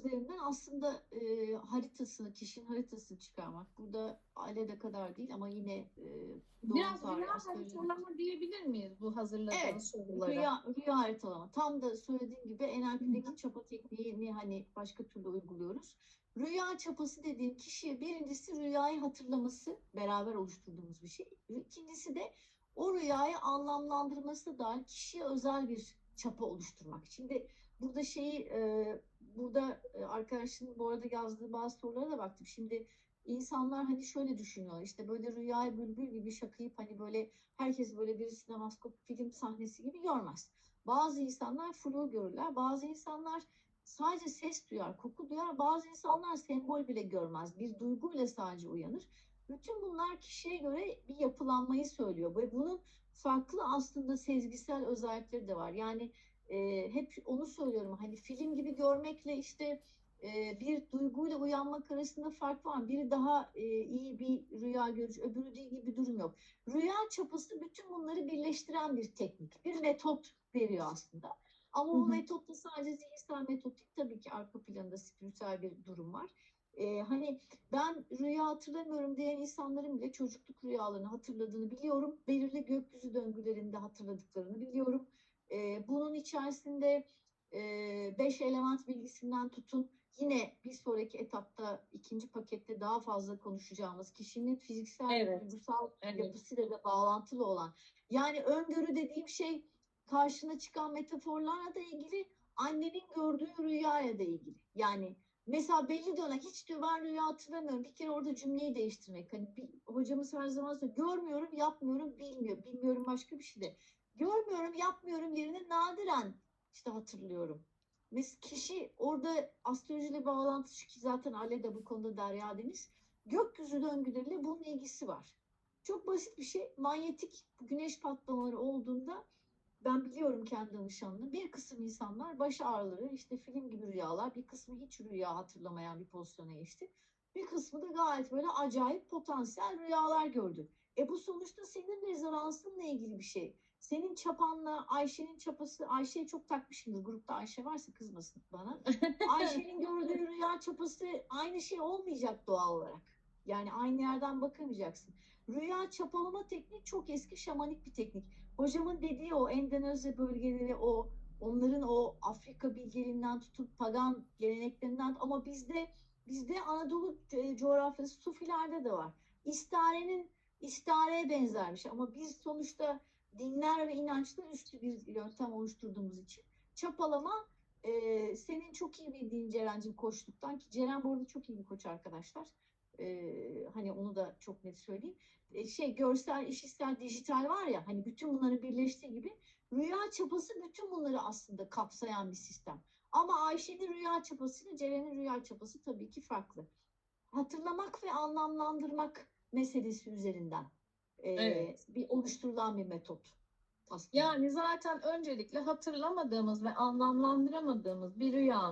üzerinden aslında e, haritasını, kişinin haritasını çıkarmak. Burada ailede kadar değil ama yine e, doğum Biraz tarihi, rüya haritalama diyebilir miyiz bu hazırladığınız Evet, sorulara? Rüya, rüya haritalama. Tam da söylediğim gibi NLP'deki çapa tekniğini hani başka türlü uyguluyoruz. Rüya çapası dediğim kişiye birincisi rüyayı hatırlaması beraber oluşturduğumuz bir şey. İkincisi de o rüyayı anlamlandırması da kişiye özel bir çapa oluşturmak. Şimdi burada şeyi e, burada e, arkadaşın bu arada yazdığı bazı sorulara da baktım. Şimdi insanlar hani şöyle düşünüyor işte böyle rüyayı bülbül gibi şakayıp hani böyle herkes böyle bir sinemaskop film sahnesi gibi görmez. Bazı insanlar flu görürler, bazı insanlar sadece ses duyar, koku duyar, bazı insanlar sembol bile görmez, bir duyguyla sadece uyanır. Bütün bunlar kişiye göre bir yapılanmayı söylüyor ve bunun farklı aslında sezgisel özellikleri de var. Yani e, hep onu söylüyorum hani film gibi görmekle işte e, bir duyguyla uyanmak arasında fark var. Biri daha e, iyi bir rüya görüş, öbürü değil gibi bir durum yok. Rüya çapası bütün bunları birleştiren bir teknik, bir metot veriyor aslında. Ama o hı. metot da sadece zihinsel metot değil. Tabii ki arka planında spiritüel bir durum var. Ee, hani ben rüya hatırlamıyorum diyen insanların bile çocukluk rüyalarını hatırladığını biliyorum. Belirli gökyüzü döngülerinde hatırladıklarını biliyorum. Ee, bunun içerisinde e, beş element bilgisinden tutun yine bir sonraki etapta ikinci pakette daha fazla konuşacağımız kişinin fiziksel ve Evet. duygusal Evet. yapısıyla da bağlantılı olan yani öngörü dediğim şey karşına çıkan metaforlarla da ilgili annenin gördüğü rüyaya da ilgili. Yani mesela belli dönem hiç diyor ben rüya hatırlamıyorum. Bir kere orada cümleyi değiştirmek. Hani bir, hocamız her zaman söylüyor. Görmüyorum, yapmıyorum, bilmiyor. Bilmiyorum başka bir şey de. Görmüyorum, yapmıyorum yerine nadiren işte hatırlıyorum. Mes kişi orada astrolojiyle bağlantısı ki zaten Ale de bu konuda Derya Deniz. Gökyüzü döngüleriyle bunun ilgisi var. Çok basit bir şey. Manyetik güneş patlamaları olduğunda ben biliyorum kendi danışanını. Bir kısım insanlar baş ağrıları, işte film gibi rüyalar, bir kısmı hiç rüya hatırlamayan bir pozisyona geçti. Bir kısmı da gayet böyle acayip potansiyel rüyalar gördü. E bu sonuçta senin rezonansınla ilgili bir şey. Senin çapanla Ayşe'nin çapası, Ayşe'ye çok takmışımdır. Grupta Ayşe varsa kızmasın bana. Ayşe'nin gördüğü rüya çapası aynı şey olmayacak doğal olarak. Yani aynı yerden bakamayacaksın. Rüya çapalama tekniği çok eski şamanik bir teknik. Hocamın dediği o Endonezya bölgeleri o onların o Afrika bilgeliğinden tutup pagan geleneklerinden ama bizde bizde Anadolu co- coğrafyası Sufilerde de var. İstarenin istareye benzermiş ama biz sonuçta dinler ve inançlar üstü bir yöntem oluşturduğumuz için çapalama e, senin çok iyi bildiğin Ceren'cim koçluktan ki Ceren bu arada çok iyi bir koç arkadaşlar. E, hani onu da çok net söyleyeyim e, şey görsel, işitsel, dijital var ya hani bütün bunları birleştiği gibi rüya çapası bütün bunları aslında kapsayan bir sistem. Ama Ayşe'nin rüya çapasıyla Ceren'in rüya çapası tabii ki farklı. Hatırlamak ve anlamlandırmak meselesi üzerinden e, Evet. bir oluşturulan bir metot aslında. Yani zaten öncelikle hatırlamadığımız ve anlamlandıramadığımız bir rüyanın